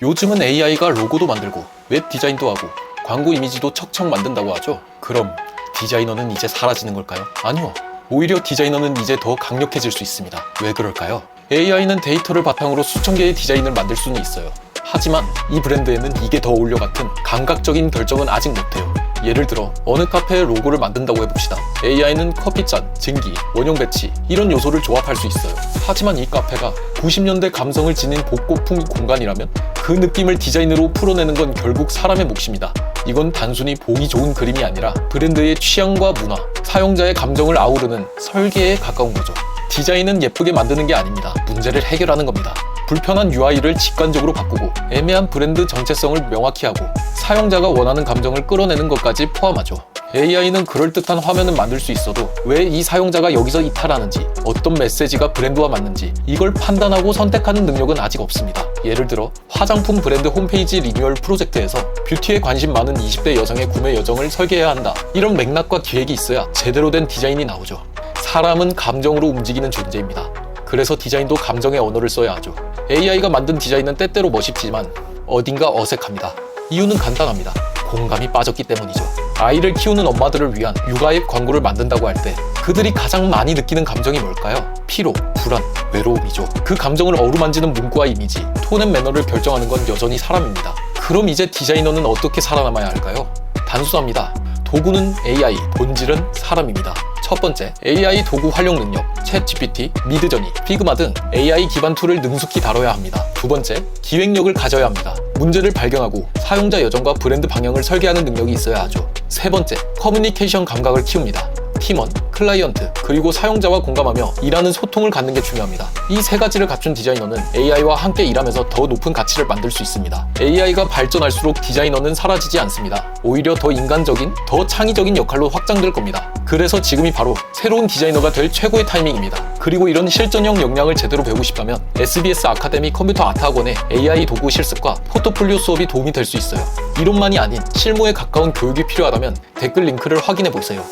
요즘은 AI가 로고도 만들고 웹 디자인도 하고 광고 이미지도 척척 만든다고 하죠. 그럼 디자이너는 이제 사라지는 걸까요? 아니요. 오히려 디자이너는 이제 더 강력해질 수 있습니다. 왜 그럴까요? AI는 데이터를 바탕으로 수천 개의 디자인을 만들 수는 있어요. 하지만 이 브랜드에는 이게 더 어울려 같은 감각적인 결정은 아직 못해요. 예를 들어 어느 카페의 로고를 만든다고 해봅시다. AI는 커피잔, 증기, 원형 배치 이런 요소를 조합할 수 있어요. 하지만 이 카페가 90년대 감성을 지닌 복고풍 공간이라면 그 느낌을 디자인으로 풀어내는 건 결국 사람의 몫입니다. 이건 단순히 보기 좋은 그림이 아니라 브랜드의 취향과 문화, 사용자의 감정을 아우르는 설계에 가까운 거죠. 디자인은 예쁘게 만드는 게 아닙니다. 문제를 해결하는 겁니다. 불편한 UI를 직관적으로 바꾸고 애매한 브랜드 정체성을 명확히 하고 사용자가 원하는 감정을 끌어내는 것까지 포함하죠. AI는 그럴듯한 화면은 만들 수 있어도 왜 이 사용자가 여기서 이탈하는지 어떤 메시지가 브랜드와 맞는지 이걸 판단하고 선택하는 능력은 아직 없습니다. 예를 들어 화장품 브랜드 홈페이지 리뉴얼 프로젝트에서 뷰티에 관심 많은 20대 여성의 구매 여정을 설계해야 한다. 이런 맥락과 기획이 있어야 제대로 된 디자인이 나오죠. 사람은 감정으로 움직이는 존재입니다. 그래서 디자인도 감정의 언어를 써야 하죠. AI가 만든 디자인은 때때로 멋있지만 어딘가 어색합니다. 이유는 간단합니다. 공감이 빠졌기 때문이죠. 아이를 키우는 엄마들을 위한 육아앱 광고를 만든다고 할 때 그들이 가장 많이 느끼는 감정이 뭘까요? 피로, 불안, 외로움이죠. 그 감정을 어루만지는 문구와 이미지, 톤앤 매너를 결정하는 건 여전히 사람입니다. 그럼 이제 디자이너는 어떻게 살아남아야 할까요? 단순합니다. 도구는 AI, 본질은 사람입니다. 첫 번째, AI 도구 활용 능력, 챗 GPT, 미드저니, 피그마 등 AI 기반 툴을 능숙히 다뤄야 합니다. 두 번째, 기획력을 가져야 합니다. 문제를 발견하고 사용자 여정과 브랜드 방향을 설계하는 능력이 있어야 하죠. 세 번째, 커뮤니케이션 감각을 키웁니다. 팀원, 클라이언트, 그리고 사용자와 공감하며 일하는 소통을 갖는 게 중요합니다. 이 세 가지를 갖춘 디자이너는 AI와 함께 일하면서 더 높은 가치를 만들 수 있습니다. AI가 발전할수록 디자이너는 사라지지 않습니다. 오히려 더 인간적인, 더 창의적인 역할로 확장될 겁니다. 그래서 지금이 바로 새로운 디자이너가 될 최고의 타이밍입니다. 그리고 이런 실전형 역량을 제대로 배우고 싶다면 SBS 아카데미 컴퓨터 아트 학원의 AI 도구 실습과 포트폴리오 수업이 도움이 될 수 있어요. 이론만이 아닌 실무에 가까운 교육이 필요하다면 댓글 링크를 확인해 보세요.